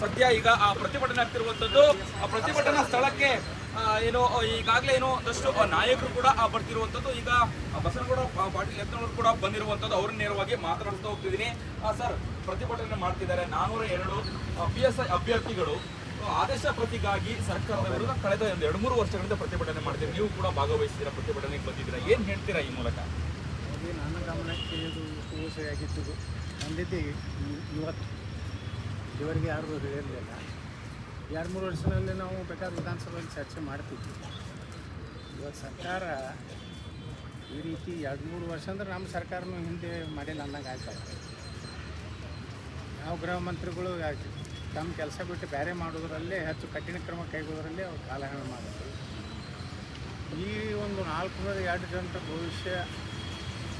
ಸದ್ಯ ಈಗ, ಆ, ಪ್ರತಿಭಟನೆ ಆಗ್ತಿರುವಂತದ್ದು ಆ, ಪ್ರತಿಭಟನಾ ಸ್ಥಳಕ್ಕೆ ಏನು ಈಗಾಗಲೇ ಏನು ಒಂದಷ್ಟು ನಾಯಕರು ಕೂಡ ಬರ್ತಿರುವಂತದ್ದು ಈಗ ಬಸನಗೌಡ ಪಾಟೀಲ್ ಯತ್ನಾಳ್ ಕೂಡ ಬಂದಿರುವಂತದ್ದು ಅವ್ರನ್ನ ನೇರವಾಗಿ ಮಾತನಾಡ್ತಾ ಹೋಗ್ತಿದ್ದೀನಿ. ಸರ್, ಪ್ರತಿಭಟನೆ ಮಾಡ್ತಿದ್ದಾರೆ. ನಾನೂರ ಎರಡು ಪಿ ಎಸ್ ಐ ಅಭ್ಯರ್ಥಿಗಳು. ಆದೇಶ ಪ್ರತಿಗಾಗಿ ಸರ್ಕಾರದ ವಿರುದ್ಧ ಕಳೆದ ಒಂದು ಎರಡು ಮೂರು ವರ್ಷಗಳಿಂದ ಪ್ರತಿಭಟನೆ ಮಾಡ್ತೀರಿ ನೀವು ಕೂಡ ಭಾಗವಹಿಸಿದ್ದೀರಾ ಪ್ರತಿಭಟನೆಗೆ ಬಂದಿದ್ದೀರಾ? ಏನ್ ಹೇಳ್ತೀರಾ ಈ ಮೂಲಕ? ನನ್ನ ಗಮನಕ್ಕೆ ಇದು ಇವತ್ತು ಇವರಿಗೆ ಯಾರು ಹೇಳಿರಲಿಲ್ಲ. ಎರಡು ಮೂರು ವರ್ಷದಲ್ಲಿ ನಾವು ಬೇಕಾದ ವಿಧಾನಸಭೆಯಲ್ಲಿ ಚರ್ಚೆ ಮಾಡ್ತಿದ್ವಿ. ಇವತ್ತು ಸರ್ಕಾರ ಈ ರೀತಿ ಎರಡು ಮೂರು ವರ್ಷ ಅಂದ್ರೆ ನಮ್ಮ ಸರ್ಕಾರನೂ ಹಿಂದೆ ಮಾಡಿಲ್ಲ ಅನ್ನಂಗೆ ಆಯ್ತು. ಯಾವ ಗೃಹ ಮಂತ್ರಿಗಳು ತಮ್ಮ ಕೆಲಸ ಬಿಟ್ಟು ಬೇರೆ ಮಾಡೋದ್ರಲ್ಲೇ ಹೆಚ್ಚು ಕಠಿಣ ಕ್ರಮ ಕೈಗೊಳ್ಳೋದ್ರಲ್ಲೇ ಅವ್ರು ಕಾಲಹರಣ ಮಾಡಿದ್ರು. ಈ ಒಂದು ನಾಲ್ಕುನೂರ ಎರಡು ಜನರ ಭವಿಷ್ಯ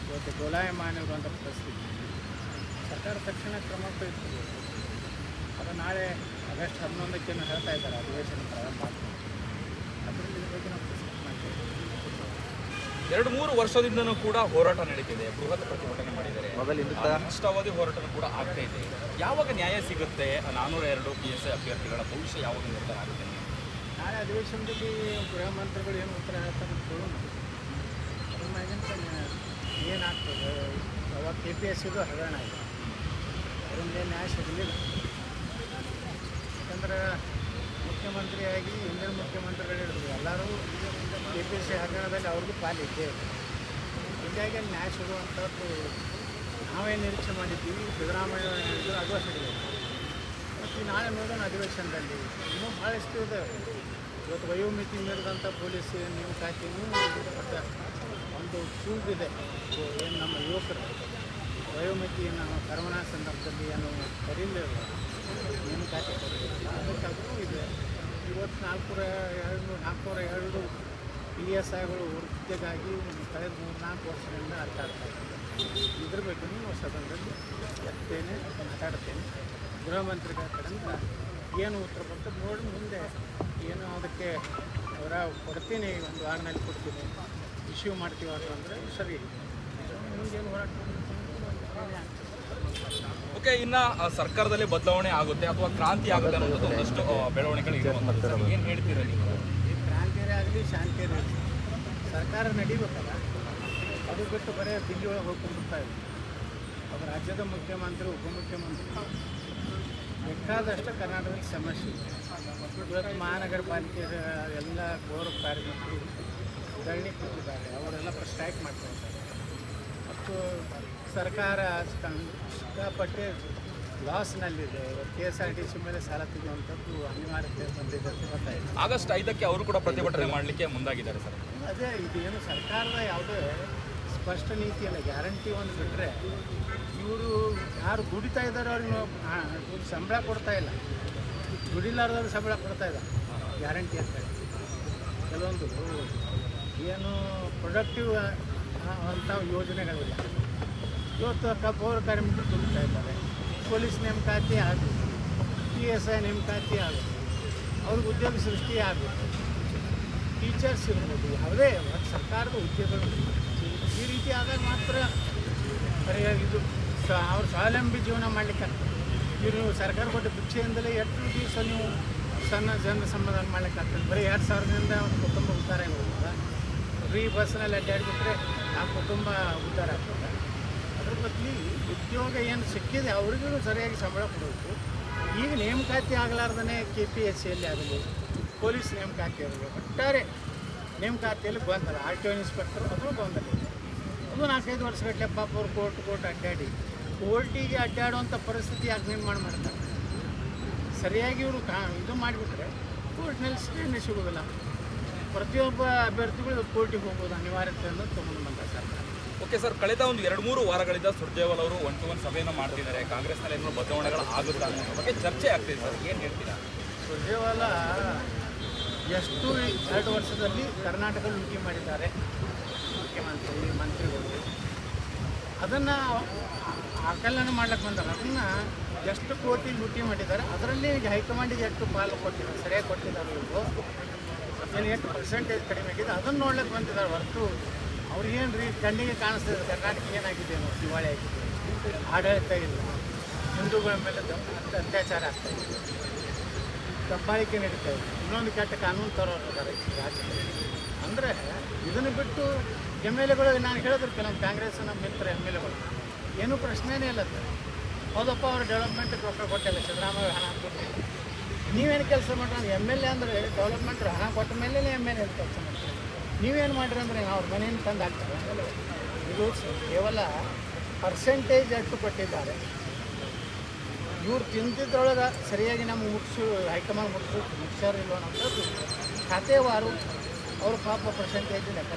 ಇವತ್ತು ಗೋಲಾಯಮಾನ ಇರುವಂಥ ಪರಿಸ್ಥಿತಿ. ಸರ್ಕಾರ ತಕ್ಷಣ ಕ್ರಮ ಕೈಗೊಳ್ಳುವುದು ಅದು ನಾಳೆ ಆಗಸ್ಟ್ ಹನ್ನೊಂದಕ್ಕೇನು ಹೇಳ್ತಾ ಇದ್ದಾರೆ ಅಧಿವೇಶನ ಪ್ರಾರಂಭ. ಆಗ್ತದೆ ಅದರಲ್ಲಿ ಇದ್ರ ಬಗ್ಗೆ ನಾವು ಡಿಸ್ಕಸ್ ಮಾಡ್ತೀವಿ. ಎರಡು ಮೂರು ವರ್ಷದಿಂದನೂ ಕೂಡ ಹೋರಾಟ ನಡೀತಿದೆ ಬೃಹತ್ ಪ್ರತಿಭಟನೆ ಮಾಡಿದ್ದಾರೆ. ಅನಿಷ್ಟಾವಧಿ ಹೋರಾಟ ಕೂಡ ಆಗ್ತಾ ಇದೆ. ಯಾವಾಗ ನ್ಯಾಯ ಸಿಗುತ್ತೆ? ನಾನೂರ ಎರಡು ಪಿ ಎಸ್ ಐ ಅಭ್ಯರ್ಥಿಗಳ ಭವಿಷ್ಯ ಯಾವಾಗ ನಿರ್ಧಾರ ಆಗುತ್ತೆ? ನಾಳೆ ಅಧಿವೇಶನದಲ್ಲಿ ಗೃಹ ಮಂತ್ರಿಗಳು ಏನು ಉತ್ತರ ಹೇಳ್ತಾರೆ ಅಂತ ಕೇಳೋಣ. ಅದ್ರ ಮ್ಯಾಗಿಂತ ಏನಾಗ್ತದೆ? ಅವಾಗ ಕೆ ಪಿ ಎಸ್ ಇದು ಹಗರಣ ಆಗಿದೆ ಅದರಿಂದ ನ್ಯಾಯ ಸಿಗಲಿಲ್ಲ. ಯಾಕಂದ್ರೆ ಮುಖ್ಯಮಂತ್ರಿಯಾಗಿ ಹಿಂದಿನ ಮುಖ್ಯಮಂತ್ರಿಗಳು ಹೇಳಿದ್ರು. ಎಲ್ಲರೂ ಕೆ ಪಿ ಸಿ ಹಗರಣದಲ್ಲಿ ಅವ್ರಿಗೂ ಪಾಲಿದ್ದೆ ಹೀಗಾಗಿ ನ್ಯಾಯ ಸಿಗುವಂಥದ್ದು ನಾವೇ ನಿರೀಕ್ಷೆ ಮಾಡಿದ್ದೀವಿ. ಸಿದ್ದರಾಮಯ್ಯ ಹೇಳಿದ್ರು, ಅದು ಸಿಗಲಿಲ್ಲ ಮತ್ತು ನಾಳೆ ನೋಡೋಣ ಅಧಿವೇಶನದಲ್ಲಿ. ಇನ್ನೂ ಭಾಳಷ್ಟು ಇದೆ. ಇವತ್ತು ವಯೋಮಿತಿ ಮೀರಿದಂಥ ಪೊಲೀಸ್ ನೀವು ಮತ್ತು ಒಂದು ಇದೆ ಏನು ನಮ್ಮ ಯುವಕರು. ವಯೋಮಿತಿಯನ್ನು ಕರೋನಾ ಸಂದರ್ಭದಲ್ಲಿ ಏನು ಕರೀಲಿಲ್ಲ ನೇಮಕಾತಿ ಕೊಡಲಿಲ್ಲ ಅದಕ್ಕಾದರೂ ಇದೆ. ಇವತ್ತು ನಾಲ್ಕೂರ ಎರಡು ನಾಲ್ಕೂರ ಎರಡು ಪಿ ಎಸ್ ಐಗಳು ಹುದ್ದೆಗಾಗಿ ಕಳೆದ ಮೂರು, ನಾಲ್ಕು ವರ್ಷಗಳಿಂದ ಅಡ್ಡಾಡ್ತಾ ಇದ್ದಾರೆ ಇದ್ರ ಬಗ್ಗೆ ನಾವು ಸದನದಲ್ಲಿ ಎತ್ತೇನೆ ಮಾತಾಡ್ತೇನೆ. ಗೃಹ ಮಂತ್ರಿಗಳ ಕಡೆಯಿಂದ ಏನು ಉತ್ತರ ಬರ್ತದೆ ನೋಡಿ ಮುಂದೆ ಏನು ಅದಕ್ಕೆ ಅವರ ಕೊಡ್ತೀನಿ, ಒಂದು ವಾರನಲ್ಲಿ ಕೊಡ್ತೀನಿ. ಇಶ್ಯೂ ಮಾಡ್ತೀವಿ ಅಂತಂದರೆ ಸರಿ. ಮುಂದೇನು ಹೋರಾಟ? ಓಕೆ, ಇನ್ನ ಸರ್ಕಾರದಲ್ಲಿ ಬದಲಾವಣೆ ಆಗುತ್ತೆ ಅಥವಾ ಕ್ರಾಂತಿ ಆಗುತ್ತೆ ಅನ್ನೋದು ಒಂದಷ್ಟು ಬೆಳವಣಿಗೆಗಳು ಏನು ಹೇಳ್ತೀರಾ ನೀವು? ಈ ಕ್ರಾಂತಿಯರೇ ಆಗಲಿ ಶಾಂತಿ ಆಗಲಿ, ಸರ್ಕಾರ ನಡೀಬೇಕಲ್ಲ? ಅದು ಬಿಟ್ಟು ಬರೀ ದಿಲ್ಲಿ ಒಳಗೆ ಹೋಗ್ಕೊಂಡ್ಬಿಡ್ತಾ ಇದೆ. ಅದು ರಾಜ್ಯದ ಮುಖ್ಯಮಂತ್ರಿ, ಉಪಮುಖ್ಯಮಂತ್ರಿ, ಬೇಕಾದಷ್ಟು ಕರ್ನಾಟಕದಲ್ಲಿ ಸಮಸ್ಯೆ ಇದೆ. ಮಹಾನಗರ ಪಾಲಿಕೆ ಎಲ್ಲ ಪೌರ ಕಾರ್ಮಿಕರು ಧರಣಿ ಕೂತಿದ್ದಾರೆ. ಅವರೆಲ್ಲ ಸ್ಟ್ರೈಕ್ ಮಾಡ್ತಾ ಇದ್ದಾರೆ. ಮತ್ತು ಸರ್ಕಾರ ಸಿಕ್ಕಾಪಟ್ಟೆ ಲಾಸ್ನಲ್ಲಿದೆ. K S R T C ಮೇಲೆ ಸಾಲ ತೆಗೆಯುವಂಥದ್ದು ಅನಿವಾರ್ಯತೆ ಬಂದಿದೆ ಅಂತ ಗೊತ್ತಾಯಿತು. ಆಗಸ್ಟ್ ಐದಕ್ಕೆ ಅವರು ಕೂಡ ಪ್ರತಿಭಟನೆ ಮಾಡಲಿಕ್ಕೆ ಮುಂದಾಗಿದ್ದಾರೆ ಸರ್. ಅದೇ ಇದೇನು ಸರ್ಕಾರದ ಯಾವುದೇ ಸ್ಪಷ್ಟ ನೀತಿಯಲ್ಲ ಗ್ಯಾರಂಟಿ ಒಂದು ಬಿಟ್ಟರೆ ಇವರು ಯಾರು ದುಡಿತಾ ಇದ್ದಾರೋ ಅವ್ರಿಗೆ ಸಂಬಳ ಕೊಡ್ತಾ ಇಲ್ಲ. ದುಡಿಲಾರ್ದವ್ರು ಸಂಬಳ ಕೊಡ್ತಾ ಇಲ್ಲ. ಗ್ಯಾರಂಟಿ ಅಂತ ಹೇಳಿ. ಕೆಲವೊಂದು ಏನು ಪ್ರೊಡಕ್ಟಿವ್ ಅಂಥ ಯೋಜನೆಗಳಿಲ್ಲ. ಇವತ್ತು ಕ ಪೌರ ಕಾರ್ಮಿಕರು ತುಂಬ್ತಾ ಇದ್ದಾರೆ. ಪೊಲೀಸ್ ನೇಮಕಾತಿ ಆಗುತ್ತೆ. ಪಿ ಎಸ್ ಐ ನೇಮಕಾತಿ ಆಗುತ್ತೆ. ಅವ್ರಿಗೆ ಉದ್ಯೋಗ ಸೃಷ್ಟಿ ಆಗುತ್ತೆ. ಟೀಚರ್ಸ್ ಇರ್ಬೋದು, ಯಾವುದೇ ಸರ್ಕಾರದ ಉದ್ಯೋಗಗಳು ಈ ರೀತಿ ಆದಾಗ ಮಾತ್ರ ಸರಿಯಾಗಿ ಇದು ಸ ಅವ್ರ ಸ್ವಾವಲಂಬಿ ಜೀವನ ಮಾಡಲಿಕ್ಕೆ ಇವರು ಸರ್ಕಾರ ಕೊಟ್ಟ ಭಿಕ್ಷೆಯಿಂದಲೇ ಎಷ್ಟು ದಿವಸ ನೀವು ಸಣ್ಣ ಜನರ ಸಮಾಧಾನ ಮಾಡಲಿಕ್ಕಾಗ್ತದೆ ಬರೀ ಎರಡು ಸಾವಿರದಿಂದ ಒಂದು ಕುಟುಂಬ ಉದ್ಧಾರ ಆಗೋದಿಲ್ಲ. ಫ್ರೀ ಬಸ್ನಲ್ಲಿ ಅಡ್ಡಾಡಿಬಿಟ್ರೆ ಆ ಕುಟುಂಬ ಉದ್ಧಾರ ಆಗ್ತದೆ. ಅದ್ರ ಬದಲಿ ಉದ್ಯೋಗ ಏನು ಸಿಕ್ಕಿದೆ ಅವ್ರಿಗೂ ಸರಿಯಾಗಿ ಸಂಬಳ ಕೊಡಬೇಕು. ಈಗ ನೇಮಕಾತಿ ಆಗಲಾರ್ದೇ ಕೆ ಪಿ ಎಸ್ ಸಿಯಲ್ಲಿ ಆಗಲಿ, ಪೊಲೀಸ್ ನೇಮಕಾತಿ ಆಗಲಿ, ಒಟ್ಟಾರೆ ನೇಮಕಾತಿಯಲ್ಲಿ ಗೊಂದಲ ಆರ್ ಟಿ ಒ ಇನ್ಸ್ಪೆಕ್ಟರ್ ಅದು ಇದೆ. ಅದು ನಾಲ್ಕೈದು ವರ್ಷಗಟ್ಟಲೆ ಪಾಪ ಅವ್ರು ಕೋರ್ಟ್ ಕೋರ್ಟ್ ಅಡ್ಡಾಡಿ, ಕೋರ್ಟಿಗೆ ಅಡ್ಡಾಡುವಂಥ ಪರಿಸ್ಥಿತಿ ಯಾಕೆ ನಿರ್ಮಾಣ ಮಾಡ್ತಾರೆ? ಸರಿಯಾಗಿ ಇವರು ಕಾ, ಇದು ಮಾಡಿಬಿಟ್ರೆ ಕೋರ್ಟ್ನಲ್ಲಿ ಸ್ಟೇನೇ ಸಿಗೋದಿಲ್ಲ. ಪ್ರತಿಯೊಬ್ಬ ಅಭ್ಯರ್ಥಿಗಳು ಕೋರ್ಟಿಗೆ ಹೋಗೋದು ಅನಿವಾರ್ಯತೆಯನ್ನು ತೊಗೊಂಡು ಬಂದ ಸರ್ಕಾರ. ಓಕೆ ಸರ್, ಕಳೆದ ಒಂದು ಎರಡು ಮೂರು ವಾರಗಳಿಂದ ಸುರ್ಜೇವಾಲ್ ಅವರು ಒನ್ ಟು ಒನ್ ಸಭೆಯನ್ನು ಮಾಡ್ತಿದ್ದಾರೆ. ಕಾಂಗ್ರೆಸ್ನಲ್ಲಿ ಏನೋ ಬದಲಾವಣೆಗಳು ಆಗುತ್ತಾ ಅನ್ನೋ ಬಗ್ಗೆ ಚರ್ಚೆ ಆಗ್ತಿದೆ ಸರ್. ಏನು ಹೇಳ್ತೀರಾ? ಸುರ್ಜೇವಾಲ ಎಷ್ಟು ಎರಡು ವರ್ಷದಲ್ಲಿ ಕರ್ನಾಟಕ ಲೂಟಿ ಮಾಡಿದ್ದಾರೆ, ಮುಖ್ಯಮಂತ್ರಿ, ಮಂತ್ರಿಗಳು. ಅದನ್ನು ಆಕಲನ ಮಾಡ್ಲಿಕ್ಕೆ ಬಂದಾರೆ. ಅದನ್ನು ಎಷ್ಟು ಕೋಟಿ ಲೂಟಿ ಮಾಡಿದ್ದಾರೆ, ಅದರಲ್ಲಿ ಹೈಕಮಾಂಡಿಗೆ ಎಷ್ಟು ಪಾಲು ಕೊಟ್ಟಿದ್ದಾರೆ, ಸರಿಯಾಗಿ ಕೊಟ್ಟಿದ್ದಾರೆ ಇವರು. ಏನು ಎಷ್ಟು ಪರ್ಸೆಂಟೇಜ್ ಕಡಿಮೆ ಆಗಿದೆ, ಅದನ್ನು ನೋಡ್ಲಿಕ್ಕೆ ಬಂದಿದ್ದಾರೆ ಹೊರತು ಅವ್ರಿಗೇನು ರೀ ಕಣ್ಣಿಗೆ ಕಾಣಿಸ್ತದೆ ಕರ್ನಾಟಕ ಏನಾಗಿದೆ ಅನ್ನೋ ದಿವಾಳಿ ಆಗಿದೆ. ಆಡಳಿತ ಇಲ್ಲ ಹಿಂದೂಗಳ ಮೇಲೆ ಅತ್ಯಾಚಾರ ಆಗ್ತಾ ಇದೆ. ದಬ್ಬಾಳಿಕೆ ನಡೀತಾ ಇದೆ. ಇನ್ನೊಂದು ಕೆಟ್ಟ ಕಾನೂನು ತರೋರು ರಾಜ್ಯದಲ್ಲಿ. ಅಂದರೆ ಇದನ್ನು ಬಿಟ್ಟು ಎಂ ಎಲ್ ಎಗಳು, ನಾನು ಹೇಳಿದ್ರು ಕಾಂಗ್ರೆಸ್ ನಮ್ಮ ಮಿತ್ರ ಎಂ ಎಲ್ ಎಗಳು. ಏನೂ ಪ್ರಶ್ನೆನೇ ಇಲ್ಲ ಸರ್. ಹೌದಪ್ಪ, ಅವ್ರು ಡೆವಲಪ್ಮೆಂಟ್ಗೆ ರೊಕ್ಕ ಕೊಟ್ಟಿಲ್ಲ. ಸಿದ್ದರಾಮಯ್ಯ ಹಣ ಕೊಟ್ಟಿಲ್ಲ. ನೀವೇನು ಕೆಲಸ ಮಾಡ್ರಿ? ಎಂ ಎಲ್ ಎ ಅಂದರೆ ಡೆವಲಪ್ಮೆಂಟ್ ಹಣ ಕೊಟ್ಟ ಮೇಲೆ ಎಂ ಎಲ್ ಎ ಕೆಲಸ ಮಾಡ್ತೀವಿ ನೀವೇನು ಮಾಡ್ರಿ ಅಂದರೆ ಅವ್ರ ಮನೇನ ತಂದು ಹಾಕ್ತಾರೆ. ಇದು ಕೇವಲ ಪರ್ಸೆಂಟೇಜ್ ಅಷ್ಟು ಕೊಟ್ಟಿದ್ದಾರೆ. ಇವ್ರು ತಿಂತಿದ್ರೊಳಗೆ ಸರಿಯಾಗಿ ನಮ್ಗೆ ಮುಗಿಸು ಹೈಕಮಾಂಡ್ ಮುಗಿಸ್ಯಾರ ಇಲ್ಲ ಅನ್ನೋದು ಖಾತೆವಾರು ಅವ್ರ ಪಾಪ ಪರ್ಸೆಂಟೇಜ್ ಲೆಕ್ಕ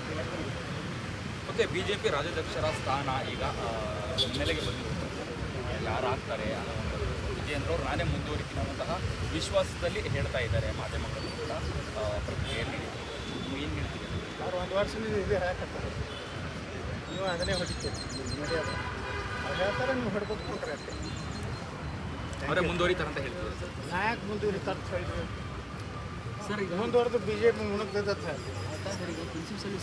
ಮತ್ತೆ ಬಿ ಜೆ ಪಿ ರಾಜ್ಯಾಧ್ಯಕ್ಷರ ಸ್ಥಾನ ಈಗ ಆ, ಬಂದಿರುತ್ತೆ ಯಾರು ಆಗ್ತಾರೆ ವಿಜಯೇಂದ್ರ ಅವರು ನಾನೇ ಮುಂದುವರಿತೀನಿ ವಿಶ್ವಾಸದಲ್ಲಿ ಹೇಳ್ತಾ ಇದ್ದಾರೆ ಮಾಧ್ಯಮಗಳು ಕೂಡ ಪ್ರತಿಕ್ರಿಯೆ ಏನು ಹೇಳ್ತೀರಿ? ಅವ್ರು ಒಂದು ವರ್ಷದಿಂದ ಇದು ಹೇಳಕತ್ತಾರೆ ನೀವು ಅದನ್ನೇ ಹೊಡಿತೀರಿ. ಮೀಡಿಯಾದ ಅವ್ರು ಹೇಳ್ತಾರೆ ನೀವು ಹೊಡ್ಕೊಂಡು ಕೊಟ್ರೆ ಅಷ್ಟೇ. ಅವರೇ ಮುಂದುವರಿತಾರೆ ಅಂತ ಹೇಳ್ತೀವಿ ನಾಯಕ್ ಮುಂದುವರಿತಾರೆ ಅಂತ ಹೇಳಿದ್ರು? ಸರ್ ಈಗ ಮುಂದುವರೆದು B J P sir principal